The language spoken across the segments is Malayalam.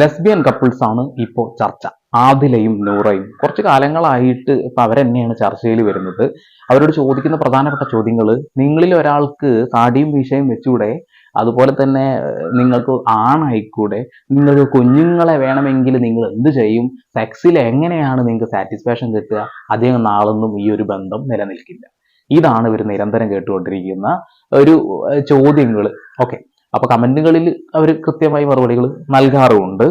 ലെസ്ബിയൻ കപ്പിൾസ് ആണ് ഇപ്പോൾ ചർച്ച. ആദിലയും നൂറയും. കുറച്ച് കാലങ്ങളായിട്ട് ഇപ്പം അവരെന്നെയാണ് ചർച്ചയിൽ വരുന്നത്. അവരോട് ചോദിക്കുന്ന പ്രധാനപ്പെട്ട ചോദ്യങ്ങൾ നിങ്ങളിൽ ഒരാൾക്ക് താടിയും വീശയും വെച്ചൂടെ? അതുപോലെ തന്നെ നിങ്ങൾക്ക് ആണായിക്കൂടെ? നിങ്ങൾക്ക് കുഞ്ഞുങ്ങളെ വേണമെങ്കിൽ നിങ്ങൾ എന്ത് ചെയ്യും? സെക്സിൽ എങ്ങനെയാണ് നിങ്ങൾക്ക് സാറ്റിസ്ഫാക്ഷൻ കിട്ടുക? അധികം നാളൊന്നും ഈ ഒരു ബന്ധം നിലനിൽക്കില്ല. ഇതാണ് ഇവർ നിരന്തരം കേട്ടുകൊണ്ടിരിക്കുന്ന ഒരു ചോദ്യങ്ങൾ ഓക്കെ. അപ്പൊ കമന്റുകളിൽ അവർ കൃത്യമായി മറുപടികൾ നൽകാറുമുണ്ട്.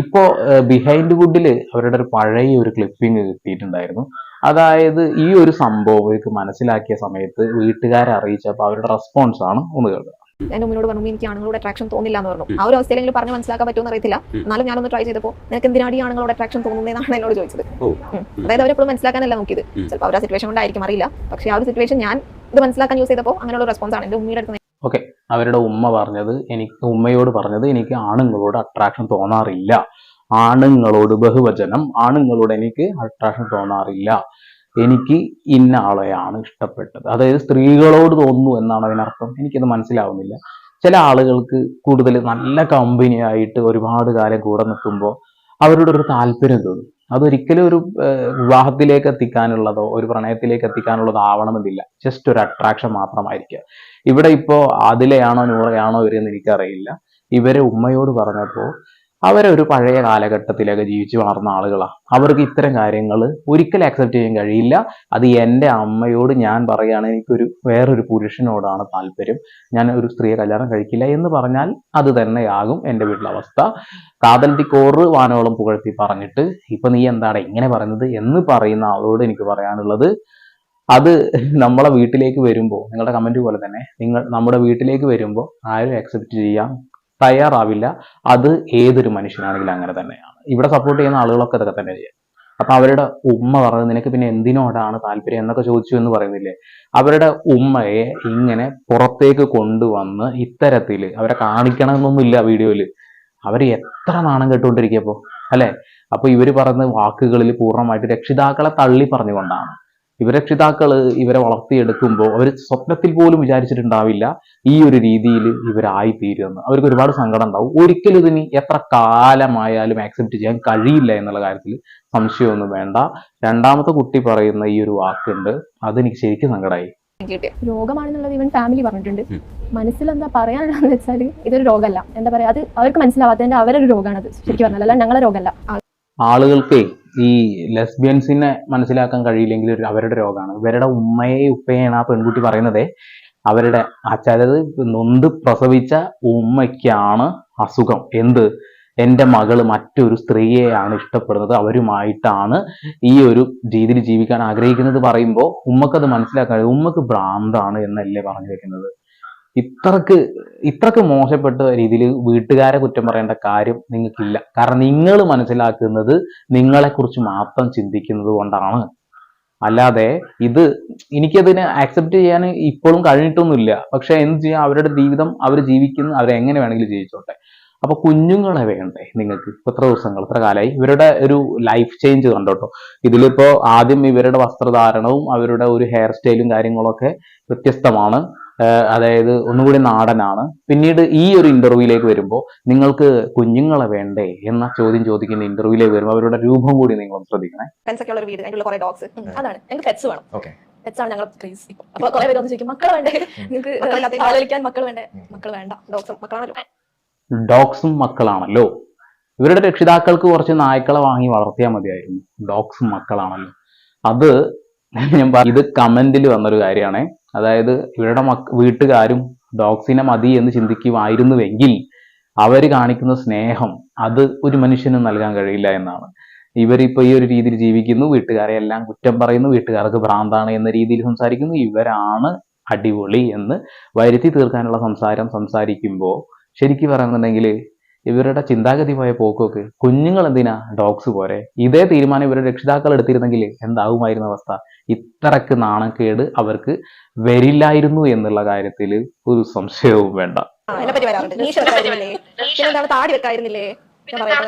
ഇപ്പോ ബിഹൈൻഡ് വുഡിൽ അവരുടെ ഒരു പഴയ ഒരു ക്ലിപ്പിംഗ് കിട്ടിയിട്ടുണ്ടായിരുന്നു. അതായത് ഈ ഒരു സംഭവം ഇവർക്ക് മനസ്സിലാക്കിയ സമയത്ത് വീട്ടുകാരെ അറിയിച്ചപ്പോൾ അവരുടെ റെസ്പോൺസ് ആണ് ഒന്ന് കേൾക്കുക. എന്റെ ഉമ്മയോട് പറഞ്ഞു എനിക്ക് ആണുങ്ങളോട് അട്രാക്ഷൻ തോന്നില്ല എന്ന് പറഞ്ഞു ആ ഒരു അവസ്ഥയിലെങ്കിലും പറഞ്ഞു മനസ്സിലാക്കാൻ പറ്റുമെന്ന് അറിയത്തില്ല. എന്നാലും ഞാനൊന്ന് ട്രൈ ചെയ്തപ്പോൾ നിനക്ക് എന്തിനാണ് ഈ ആണുങ്ങളോട് അട്രാക്ഷൻ തോന്നുന്നതെന്നാണ് എന്നോട് ചോദിച്ചത്. അതായത് അവരെപ്പോഴും മനസ്സിലാക്കാനല്ല നോക്കിയത്. ചിലപ്പോൾ അവർ ആ സിറ്റുവേഷൻ കൊണ്ടായിരിക്കും അറിയില്ല. പക്ഷേ ആ ഒരു സിറ്റുവേഷൻ ഞാൻ ഇത് മനസ്സിലാക്കാൻ യൂസ് ചെയ്തപ്പോൾ അങ്ങനെയുള്ള റെസ്പോൺസ് ആണ്. എന്റെ ഉമ്മയുടെ അടുത്ത് ഓക്കെ അവരുടെ ഉമ്മ പറഞ്ഞത് എനിക്ക് ഉമ്മയോട് പറഞ്ഞത് എനിക്ക് ആണുങ്ങളോട് അട്രാക്ഷൻ തോന്നാറില്ല. ആണുങ്ങളോട് ബഹുവചനം ആണുങ്ങളോട് എനിക്ക് അട്രാക്ഷൻ തോന്നാറില്ല. എനിക്ക് ഇന്ന ആളെയാണ് ഇഷ്ടപ്പെട്ടത്. അതായത് സ്ത്രീകളോട് തോന്നുന്നു എന്നാണ് അതിനർത്ഥം. എനിക്കത് മനസ്സിലാവുന്നില്ല. ചില ആളുകൾക്ക് കൂടുതൽ നല്ല കമ്പനി ആയിട്ട് ഒരുപാട് കാലം കൂടെ നിൽക്കുമ്പോൾ അവരോടൊരു താല്പര്യം തോന്നും. അതൊരിക്കലും ഒരു വിവാഹത്തിലേക്ക് എത്തിക്കാനുള്ളതോ ഒരു പ്രണയത്തിലേക്ക് എത്തിക്കാനുള്ളതോ ആവണമെന്നില്ല. ജസ്റ്റ് ഒരു അട്രാക്ഷൻ മാത്രമായിരിക്കുക. ഇവിടെ ഇപ്പോൾ ആദിലയാണോ നൂറയാണോ ഇവരെന്ന് എനിക്കറിയില്ല. ഇവരെ ഉമ്മയോട് പറഞ്ഞപ്പോൾ അവരെ ഒരു പഴയ കാലഘട്ടത്തിലൊക്കെ ജീവിച്ചു വളർന്ന ആളുകളാണ് അവർക്ക് ഇത്തരം കാര്യങ്ങൾ ഒരിക്കലും അക്സെപ്റ്റ് ചെയ്യാൻ കഴിയില്ല. അത് എന്റെ അമ്മയോട് ഞാൻ പറയുകയാണ് എനിക്കൊരു വേറൊരു പുരുഷനോടാണ് താല്പര്യം. ഞാൻ ഒരു സ്ത്രീയെ കല്യാണം കഴിക്കില്ല എന്ന് പറഞ്ഞാൽ അത് തന്നെയാകും എന്റെ വീട്ടിലെ അവസ്ഥ. കോറ് വാനോളം പുകഴ്ത്തി പറഞ്ഞിട്ട് ഇപ്പൊ നീ എന്താണ് ഇങ്ങനെ പറയുന്നത്? എന്ന് പറയുന്ന ആളോട് എനിക്ക് പറയാനുള്ളത് അത് നമ്മളെ വീട്ടിലേക്ക് വരുമ്പോൾ നിങ്ങളുടെ കമന്റ് പോലെ തന്നെ നിങ്ങൾ നമ്മുടെ വീട്ടിലേക്ക് വരുമ്പോൾ ആരും അക്സെപ്റ്റ് ചെയ്യാൻ തയ്യാറാവില്ല. അത് ഏതൊരു മനുഷ്യനാണെങ്കിലും അങ്ങനെ തന്നെയാണ്. ഇവിടെ സപ്പോർട്ട് ചെയ്യുന്ന ആളുകളൊക്കെ ഇതൊക്കെ തന്നെ ചെയ്യാം. അപ്പൊ അവരുടെ ഉമ്മ പറഞ്ഞത് നിനക്ക് പിന്നെ എന്തിനോടാണ് താല്പര്യം എന്നൊക്കെ ചോദിച്ചു എന്ന് പറയുന്നില്ലേ? അവരുടെ ഉമ്മയെ ഇങ്ങനെ പുറത്തേക്ക് കൊണ്ടുവന്ന് ഇത്തരത്തിൽ അവരെ കാണിക്കണമെന്നൊന്നുമില്ല വീഡിയോയിൽ. അവർ എത്ര നാണം കേട്ടുകൊണ്ടിരിക്കപ്പോ അല്ലെ? അപ്പൊ ഇവർ പറയുന്ന വാക്കുകളിൽ പൂർണമായിട്ട് രക്ഷിതാക്കളെ തള്ളി പറഞ്ഞുകൊണ്ടാണ്. ഇവർ രക്ഷിതാക്കൾ ഇവരെ വളർത്തിയെടുക്കുമ്പോൾ അവർ സ്വപ്നത്തിൽ പോലും വിചാരിച്ചിട്ടുണ്ടാവില്ല ഈ ഒരു രീതിയിൽ ഇവരായി തീരുമെന്ന് അവർക്ക് ഒരുപാട് സങ്കടം ഉണ്ടാവും. ഒരിക്കലും ഇതിന് എത്ര കാലമായാലും ആക്സെപ്റ്റ് ചെയ്യാൻ കഴിയില്ല എന്നുള്ള കാര്യത്തിൽ സംശയമൊന്നും വേണ്ട. രണ്ടാമത്തെ കുട്ടി പറയുന്ന ഈ ഒരു വാക്കുണ്ട്. അതെനിക്ക് ശരിക്കും സങ്കടമായി രോഗമാണെന്നുള്ളത് ഇവൻ ഫാമിലി പറഞ്ഞിട്ടുണ്ട്. മനസ്സിൽ എന്താ പറയാനുള്ളതെന്ന് വെച്ചാൽ ഇതൊരു രോഗമല്ല. എന്താ പറയാ? അത് അവർക്ക് മനസ്സിലാവാത്തതിന്റെ അവരൊരു രോഗമാണ് അത്. ശരിക്കും പറഞ്ഞാൽ അല്ല ഞങ്ങളെ രോഗമല്ല. ആളുകൾക്ക് ഈ ലെസ്ബിയൻസിനെ മനസ്സിലാക്കാൻ കഴിയില്ലെങ്കിൽ അവരുടെ രോഗമാണ്. ഇവരുടെ ഉമ്മയെ ഉപ്പയാണ് ആ പെൺകുട്ടി പറയുന്നത്. അവരുടെ അതായത് നൊന്ത് പ്രസവിച്ച ഉമ്മയ്ക്കാണ് അസുഖം. എന്ത്? എന്റെ മകൾ മറ്റൊരു സ്ത്രീയെയാണ് ഇഷ്ടപ്പെടുന്നത്. അവരുമായിട്ടാണ് ഈ ഒരു രീതിയിൽ ജീവിക്കാൻ ആഗ്രഹിക്കുന്നത് പറയുമ്പോൾ ഉമ്മക്കത് മനസ്സിലാക്കാൻ. ഉമ്മക്ക് ഭ്രാന്താണ് എന്നല്ലേ പറഞ്ഞു വെക്കുന്നത് ഇത്രക്ക് ഇത്രക്ക് മോശപ്പെട്ട രീതിയിൽ വീട്ടുകാരെ കുറ്റം പറയേണ്ട കാര്യം നിങ്ങൾക്കില്ല. കാരണം നിങ്ങൾ മനസ്സിലാക്കുന്നത് നിങ്ങളെക്കുറിച്ച് മാത്രം ചിന്തിക്കുന്നത് കൊണ്ടാണ്. അല്ലാതെ ഇത് എനിക്കതിനെ ആക്സെപ്റ്റ് ചെയ്യാൻ ഇപ്പോഴും കഴിഞ്ഞിട്ടൊന്നുമില്ല. പക്ഷെ എന്ത് ചെയ്യാം? അവരുടെ ജീവിതം അവർ ജീവിക്കുന്ന അവരെങ്ങനെ വേണമെങ്കിലും ജീവിച്ചോട്ടെ. അപ്പൊ കുഞ്ഞുങ്ങളെ വേണ്ടേ നിങ്ങൾക്ക്? എത്ര ദിവസങ്ങൾ എത്ര കാലമായി? ഇവരുടെ ഒരു ലൈഫ് ചേഞ്ച് കണ്ടോട്ടോ? ഇതിലിപ്പോ ആദ്യം ഇവരുടെ വസ്ത്രധാരണവും അവരുടെ ഒരു ഹെയർ സ്റ്റൈലും കാര്യങ്ങളൊക്കെ വ്യത്യസ്തമാണ്. അതായത് ഒന്നുകൂടി നാടനാണ്. പിന്നീട് ഈ ഒരു ഇന്റർവ്യൂയിലേക്ക് വരുമ്പോൾ നിങ്ങൾക്ക് കുഞ്ഞുങ്ങളെ വേണ്ടേ എന്ന ചോദ്യം ചോദിക്കുന്ന ഇന്റർവ്യൂയിലേക്ക് വരുമ്പോൾ അവരുടെ രൂപം കൂടി നിങ്ങൾ ശ്രദ്ധിക്കണേ. ഉള്ള വീട് അതിനുള്ള ഉള്ള കുറെ ഡോഗ്സ് അതാണ്. ഞങ്ങൾക്ക് പെറ്റ്സ് വേണം. ഓക്കെ പെറ്റ്സ് ആണ് ഞങ്ങൾ ക്രേസ് അപ്പൊ കുറെ പേര് വന്ന് ചോദിക്കും മക്കൾ വേണ്ടേ? നിങ്ങൾക്ക് ആലോചിക്കാൻ മക്കൾ വേണ്ടേ? മക്കൾ വേണ്ട. ഡോഗ്സും മക്കളാണല്ലോ. ഡോഗ്സും മക്കളാണല്ലോ. ഇവരുടെ രക്ഷിതാക്കൾക്ക് കുറച്ച് നായ്ക്കളെ വാങ്ങി വളർത്തിയാൽ മതിയായിരുന്നു. ഡോഗ്സും മക്കളാണല്ലോ. അത് ഞാൻ ഇത് കമന്റിൽ വന്നൊരു കാര്യമാണ് അതായത് ഇവരുടെ മക്ക വീട്ടുകാരും ഡോഗ്സിനെ മതി എന്ന് ചിന്തിക്കുമായിരുന്നുവെങ്കിൽ അവർ കാണിക്കുന്ന സ്നേഹം അത് ഒരു മനുഷ്യന് നൽകാൻ കഴിയില്ല എന്നാണ്. ഇവരിപ്പോൾ ഈ ഒരു രീതിയിൽ ജീവിക്കുന്നു വീട്ടുകാരെ എല്ലാം കുറ്റം പറയുന്നു വീട്ടുകാർക്ക് ഭ്രാന്താണ് എന്ന രീതിയിൽ സംസാരിക്കുന്നു ഇവരാണ് അടിപൊളി എന്ന് വരുത്തി തീർക്കാനുള്ള സംസാരം സംസാരിക്കുമ്പോൾ ശരിക്കും പറയുന്നുണ്ടെങ്കിൽ ഇവരുടെ ചിന്താഗതിയുമായ പോക്കൊക്കെ കുഞ്ഞുങ്ങൾ എന്തിനാ ഡോഗ്സ് പോരെ? ഇതേ തീരുമാനം ഇവരുടെ രക്ഷിതാക്കൾ എടുത്തിരുന്നെങ്കിൽ എന്താകുമായിരുന്ന അവസ്ഥ? ഇത്രക്ക് നാണക്കേട് അവർക്ക് വരില്ലായിരുന്നു എന്നുള്ള കാര്യത്തിൽ ഒരു സംശയവും വേണ്ട. ഓഹോഹോ എന്നെ പറ്റി വരാറുണ്ട് നീശ വെക്കായിരുന്നില്ലേ പിന്നെ എന്താണ് താടി വെക്കായിരുന്നില്ലേ? ഞാൻ പറയാം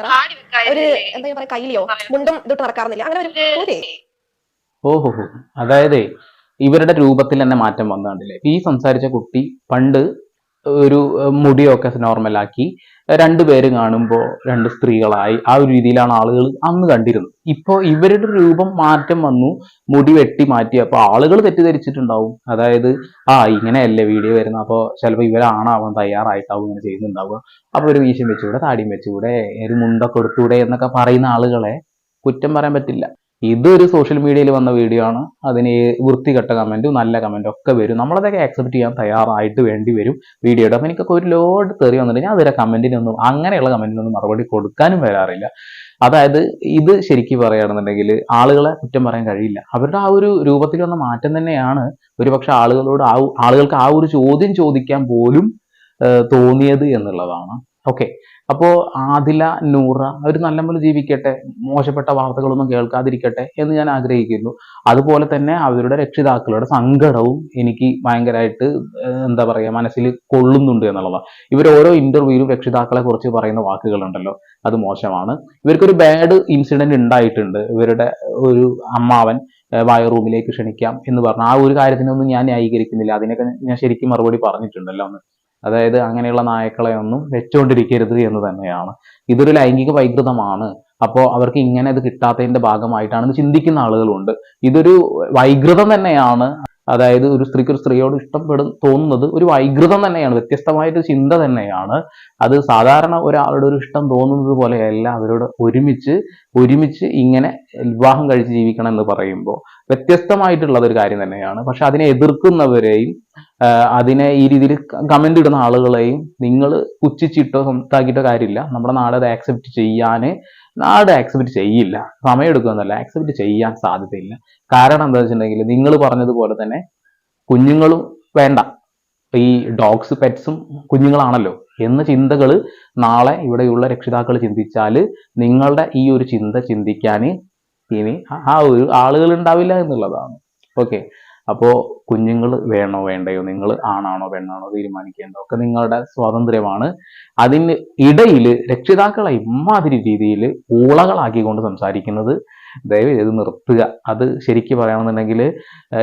ഒരു എന്താ പറയാ കയ്യിലെയോ? മുണ്ടും ഇതിട്ട് നടക്കാറുന്നില്ല. അങ്ങനെ ഒരു പോരെ ഓഹോ അതായത് ഇവരുടെ രൂപത്തിൽ തന്നെ മാറ്റം വന്നു കണ്ടില്ലേ ഈ സംസാരിച്ച കുട്ടി പണ്ട് ഒരു മുടിയൊക്കെ നോർമലാക്കി രണ്ടുപേരും കാണുമ്പോൾ രണ്ട് സ്ത്രീകളായി. ആ ഒരു രീതിയിലാണ് ആളുകൾ അന്ന് കണ്ടിരുന്നത്. ഇപ്പോൾ ഇവരുടെ രൂപം മാറ്റം വന്നു മുടി വെട്ടി മാറ്റി അപ്പോൾ ആളുകൾ തെറ്റിദ്ധരിച്ചിട്ടുണ്ടാവും. അതായത് ആ ഇങ്ങനെയല്ലേ വീഡിയോ വരുന്നത് അപ്പോൾ ചിലപ്പോൾ ഇവരാണാവാൻ തയ്യാറായിട്ടാവും ഇങ്ങനെ ചെയ്യുന്നുണ്ടാവുക. അപ്പോൾ ഒരു വീശം വെച്ചുകൂടെ താടിയും വെച്ചുകൂടെ ഒരു മുണ്ടൊക്കെ എടുത്തൂടെ എന്നൊക്കെ പറയുന്ന ആളുകളെ കുറ്റം പറയാൻ പറ്റില്ല. ഇതൊരു സോഷ്യൽ മീഡിയയിൽ വന്ന വീഡിയോ ആണ്. അതിന് വൃത്തികെട്ട കമന്റും നല്ല കമന്റും ഒക്കെ വരും. നമ്മളതൊക്കെ ആക്സെപ്റ്റ് ചെയ്യാൻ തയ്യാറായിട്ട് വേണ്ടി വരും വീഡിയോയുടെ അപ്പം എനിക്കൊക്കെ ഒരു ലോഡ് തെറി വന്നിട്ട് ഞാൻ അതിലെ കമന്റിനൊന്നും അങ്ങനെയുള്ള കമന്റിനൊന്നും മറുപടി കൊടുക്കാനും വരാറില്ല. അതായത് ഇത് ശരിക്കും പറയുകയാണെന്നുണ്ടെങ്കിൽ ആളുകളെ കുറ്റം പറയാൻ കഴിയില്ല. അവരുടെ ആ ഒരു രൂപത്തിൽ വന്ന മാറ്റം തന്നെയാണ് ഒരുപക്ഷെ ആളുകളോട് ആ ആളുകൾക്ക് ആ ഒരു ചോദ്യം ചോദിക്കാൻ പോലും തോന്നിയത് എന്നുള്ളതാണ്. ഓക്കെ അപ്പോൾ ആദില നൂറ അവർ നല്ലപോലെ ജീവിക്കട്ടെ മോശപ്പെട്ട വാർത്തകളൊന്നും കേൾക്കാതിരിക്കട്ടെ എന്ന് ഞാൻ ആഗ്രഹിക്കുന്നു. അതുപോലെ തന്നെ അവരുടെ രക്ഷിതാക്കളുടെ സങ്കടവും എനിക്ക് ഭയങ്കരമായിട്ട് എന്താ പറയുക മനസ്സിൽ കൊള്ളുന്നുണ്ട് എന്നുള്ളതാണ്. ഇവർ ഓരോ ഇന്റർവ്യൂവിലും രക്ഷിതാക്കളെ കുറിച്ച് പറയുന്ന വാക്കുകളുണ്ടല്ലോ. അത് മോശമാണ്. ഇവർക്കൊരു ബാഡ് ഇൻസിഡന്റ് ഉണ്ടായിട്ടുണ്ട്. ഇവരുടെ ഒരു അമ്മാവൻ വായ റൂമിലേക്ക് ക്ഷണിക്കാം എന്ന് പറഞ്ഞു ആ ഒരു കാര്യത്തിനൊന്നും ഞാൻ ന്യായീകരിക്കുന്നില്ല. അതിനൊക്കെ ഞാൻ ശരിക്കും മറുപടി പറഞ്ഞിട്ടുണ്ടല്ലോ അന്ന്. അതായത് അങ്ങനെയുള്ള നായക്കളെ ഒന്നും വെച്ചുകൊണ്ടിരിക്കരുത് എന്ന് തന്നെയാണ്. ഇതൊരു ലൈംഗിക വൈകൃതമാണ് അപ്പോൾ അവർക്ക് ഇങ്ങനെ അത് കിട്ടാത്തതിന്റെ ഭാഗമായിട്ടാണ് ചിന്തിക്കുന്ന ആളുകളുണ്ട്. ഇതൊരു വൈകൃതം തന്നെയാണ്. അതായത് ഒരു സ്ത്രീക്ക് ഒരു സ്ത്രീയോട് ഇഷ്ടപ്പെടും തോന്നുന്നത് ഒരു വൈകൃതം തന്നെയാണ് വ്യത്യസ്തമായിട്ട് ചിന്ത തന്നെയാണ്. അത് സാധാരണ ഒരാളുടെ ഒരു ഇഷ്ടം തോന്നുന്നത് പോലെയല്ല അവരോട് ഒരുമിച്ച് ഒരുമിച്ച് ഇങ്ങനെ വിവാഹം കഴിച്ച് ജീവിക്കണം എന്ന് പറയുമ്പോൾ വ്യത്യസ്തമായിട്ടുള്ളത് ഒരു കാര്യം തന്നെയാണ്. പക്ഷെ അതിനെ എതിർക്കുന്നവരെയും അതിനെ ഈ രീതിയിൽ കമന്റ് ഇടുന്ന ആളുകളെയും നിങ്ങൾ പുച്ഛിച്ചിട്ടോ സംസാക്കിയിട്ടോ കാര്യമില്ല. നമ്മുടെ നാളെ അത് ആക്സെപ്റ്റ് ചെയ്യാന് നാട് ആക്സെപ്റ്റ് ചെയ്യില്ല. സമയമെടുക്കുമെന്നല്ല ആക്സെപ്റ്റ് ചെയ്യാൻ സാധ്യതയില്ല. കാരണം എന്താ വെച്ചിട്ടുണ്ടെങ്കിൽ നിങ്ങൾ പറഞ്ഞതുപോലെ തന്നെ കുഞ്ഞുങ്ങളും വേണ്ട. ഈ ഡോഗ്സ് പെറ്റ്സും കുഞ്ഞുങ്ങളാണല്ലോ. എന്ന ചിന്തകൾ നാളെ ഇവിടെയുള്ള രക്ഷിതാക്കൾ ചിന്തിച്ചാൽ നിങ്ങളുടെ ഈ ഒരു ചിന്ത ചിന്തിക്കാൻ ഇനി ആ ഒരു ആളുകൾ ഉണ്ടാവില്ല എന്നുള്ളതാണ്. ഓക്കെ അപ്പോൾ കുഞ്ഞുങ്ങൾ വേണോ വേണ്ടയോ? നിങ്ങൾ ആണാണോ പെണ്ണാണോ തീരുമാനിക്കേണ്ടോ ഒക്കെ നിങ്ങളുടെ സ്വാതന്ത്ര്യമാണ്. അതിന് ഇടയിൽ രക്ഷിതാക്കളെ ഇമാതിരി രീതിയിൽ ഊളകളാക്കിക്കൊണ്ട് സംസാരിക്കുന്നത് ദയവ് ചെയ്ത് നിർത്തുക. അത് ശരിക്ക് പറയുകയാണെന്നുണ്ടെങ്കിൽ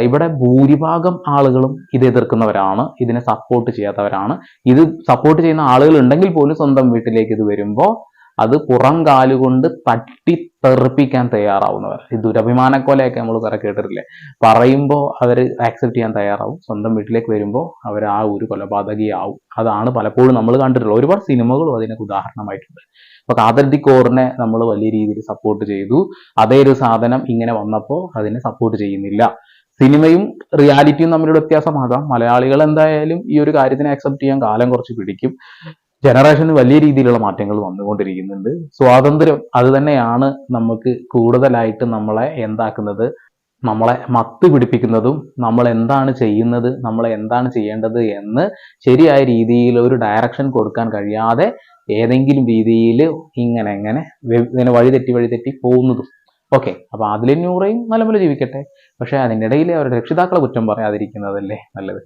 ഇവിടെ ഭൂരിഭാഗം ആളുകളും ഇത് എതിർക്കുന്നവരാണ്. ഇതിനെ സപ്പോർട്ട് ചെയ്യാത്തവരാണ്. ഇത് സപ്പോർട്ട് ചെയ്യുന്ന ആളുകൾ ഉണ്ടെങ്കിൽ പോലും സ്വന്തം വീട്ടിലേക്ക് ഇത് വരുമ്പോൾ അത് പുറം കാലുകൊണ്ട് തട്ടി തെറിപ്പിക്കാൻ തയ്യാറാവുന്നവർ. ഈ ദുരഭിമാനക്കൊലയൊക്കെ നമ്മൾ കുറെ കേട്ടിട്ടില്ലേ? പറയുമ്പോൾ അവർ ആക്സെപ്റ്റ് ചെയ്യാൻ തയ്യാറാവും. സ്വന്തം വീട്ടിലേക്ക് വരുമ്പോൾ അവർ ആ ഒരു കൊലപാതകിയാവും. അതാണ് പലപ്പോഴും നമ്മൾ കണ്ടിട്ടുള്ളത്. ഒരുപാട് സിനിമകളും അതിനൊക്കെ ഉദാഹരണമായിട്ടുണ്ട്. അപ്പൊ കാതൽ കോറിനെ നമ്മൾ വലിയ രീതിയിൽ സപ്പോർട്ട് ചെയ്തു. അതേ ഒരു സാധനം ഇങ്ങനെ വന്നപ്പോൾ അതിനെ സപ്പോർട്ട് ചെയ്യുന്നില്ല. സിനിമയും റിയാലിറ്റിയും തമ്മിലുള്ള വ്യത്യാസമാകാം മലയാളികൾ എന്തായാലും ഈ ഒരു കാര്യത്തിനെ അക്സെപ്റ്റ് ചെയ്യാൻ കാലം കുറച്ച് പിടിക്കും. ജനറേഷന് വലിയ രീതിയിലുള്ള മാറ്റങ്ങൾ വന്നുകൊണ്ടിരിക്കുന്നുണ്ട്. സ്വാതന്ത്ര്യം അത് തന്നെയാണ് നമുക്ക് കൂടുതലായിട്ട് നമ്മളെ എന്താക്കുന്നത്? നമ്മളെ മത്ത് പിടിപ്പിക്കുന്നതും നമ്മൾ എന്താണ് ചെയ്യുന്നത് നമ്മൾ എന്താണ് ചെയ്യേണ്ടത് എന്ന് ശരിയായ രീതിയിൽ ഒരു ഡയറക്ഷൻ കൊടുക്കാൻ കഴിയാതെ ഏതെങ്കിലും രീതിയിൽ ഇങ്ങനെ ഇങ്ങനെ ഇങ്ങനെ വഴിതെറ്റി വഴിതെറ്റി പോകുന്നതും. ഓക്കെ അപ്പൊ അതിലെ നല്ല പോലെ ജീവിക്കട്ടെ. പക്ഷെ അതിനിടയിൽ അവരുടെ രക്ഷിതാക്കളെ കുറ്റം പറയാതിരിക്കുന്നതല്ലേ നല്ലത്?